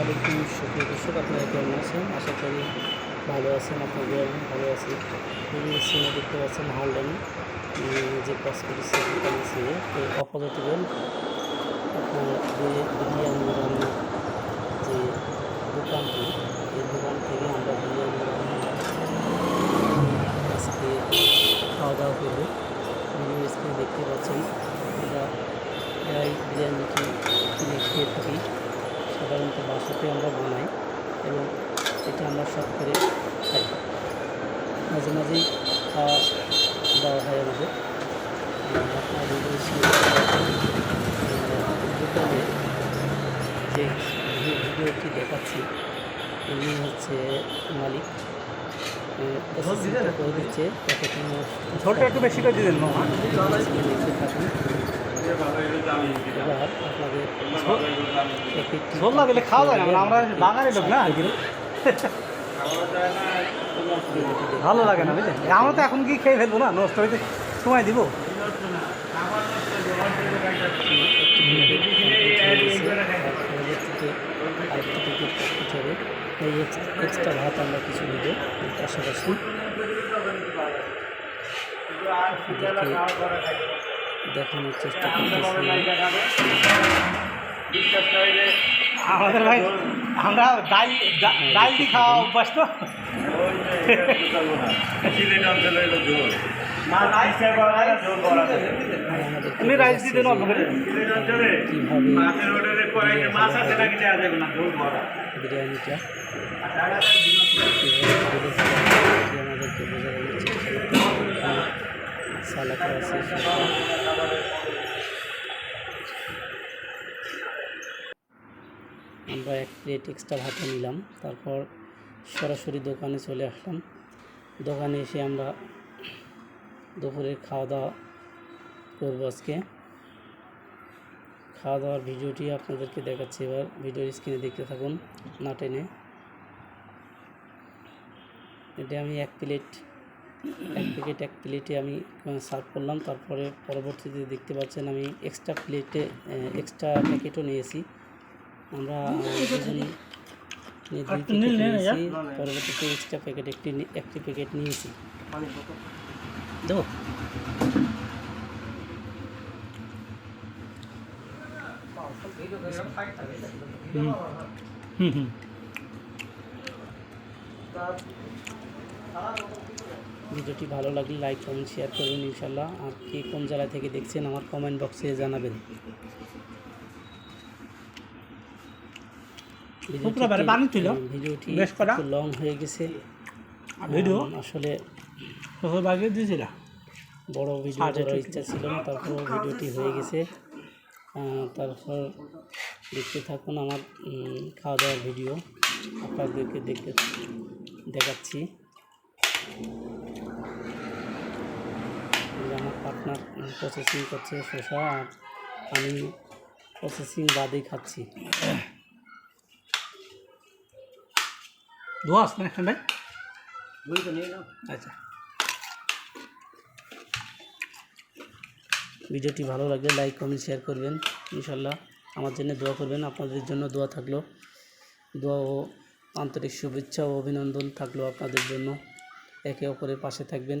আলাইকুম সুপ্রিয় দর্শক, আপনারা কেমন আছেন? আশা করি ভালো আছেন, আপনাদের আমি ভালো আছি এই সিনে দেখতে পাচ্ছেন হালডেন যে কাজ করেছে ছিল তো অপোজিটেবল আপনার বিরিয়ানি রান্নার যে দোকানটি, এই দোকান থেকে আমরা বিরিয়ানি রান্না আজকে খাওয়া দাওয়া করব। ভিডিও স্ক্রিনে দেখতে পাচ্ছেন, আমরা প্রায় বিরিয়ানিটি কিনে খেয়ে থাকি। সাধারণত বাসাতে আমরা বানাই এবং এটা আমরা সব করে খাই। মাঝে মাঝেই খাওয়া দাওয়া হয় আমাদের। দোকানে যে ভিডিওটি দেখাচ্ছি উনি হচ্ছে মালিক। করে দিচ্ছে। ঝোলটা একটু বেশি করে দিলেন না ঝোল খাওয়া যায় না আমরা বাঙালি লোক না। ভালো লাগে না বুঝলেন আমরা তো এখন কি খেয়ে ফেলব না? নষ্ট হইতে সময় দিব। এক্সট্রা ভাত আমরা কিছু নেব পাশাপাশি দেখানোর চেষ্টা আমাদের ভাই আমরা ডাল ডাল দিয়ে খাওয়া অভ্যাস তো। এমনি রাইস দিতে কীভাবে বিরিয়ানিটা। আমাদেরকে বোঝানোর আমরা এক প্লেট এক্সট্রা ভাত নিলাম, তারপর সরাসরি দোকানে চলে আসলাম। দোকানে এসে আমরা দুপুরের খাওয়া দাওয়া করব আজকে। খাওয়া দাওয়ার ভিডিওটি আপনাদেরকে দেখাচ্ছি, এবার ভিডিওর স্ক্রিনে দেখতে থাকুন, না টেনে। এটা আমি এক প্লেট এক প্যাকেট এক প্লেটে আমি সার্ভ করলাম। তারপরে পরবর্তীতে দেখতে পাচ্ছেন আমি এক্সট্রা প্লেটে এক্সট্রা প্যাকেটও নিয়েছি। আমরা নিয়েছি। পরবর্তীতে এক্সট্রা প্যাকেট একটি একটি প্যাকেট নিয়েছি। দেবো। হুম। হুম হুম। ভিডিওটি ভালো লাগলে লাইক কমেন্ট শেয়ার করবেন ইনশাল্লাহ আর কে কোন জায়গা থেকে দেখছেন আমার কমেন্ট বক্সে জানাবেন। ভিডিওটি। লং হয়ে গেছে। ভিডিও? আসলে বড় ভিডিও করার ইচ্ছা ছিল না তারপর ভিডিওটি হয়ে গেছে। তারপর দেখতে থাকুন আমার খাওয়া দাওয়ার ভিডিও। আপনাদেরকে দেখতে দেখাচ্ছি। পার্টনার প্রসেসিং করছে শসা আর আমি প্রসেসিং বাদেই খাচ্ছি। ধোয়া আসবে না ভাই? আচ্ছা। ভিডিওটি ভালো লাগলে লাইক কমেন্ট শেয়ার করবেন। ইনশাল্লাহ আমার জন্য দোয়া করবেন। আপনাদের জন্য দোয়া থাকল। দোয়া ও আন্তরিক শুভেচ্ছা ও অভিনন্দন থাকল আপনাদের জন্য। একে অপরের পাশে থাকবেন।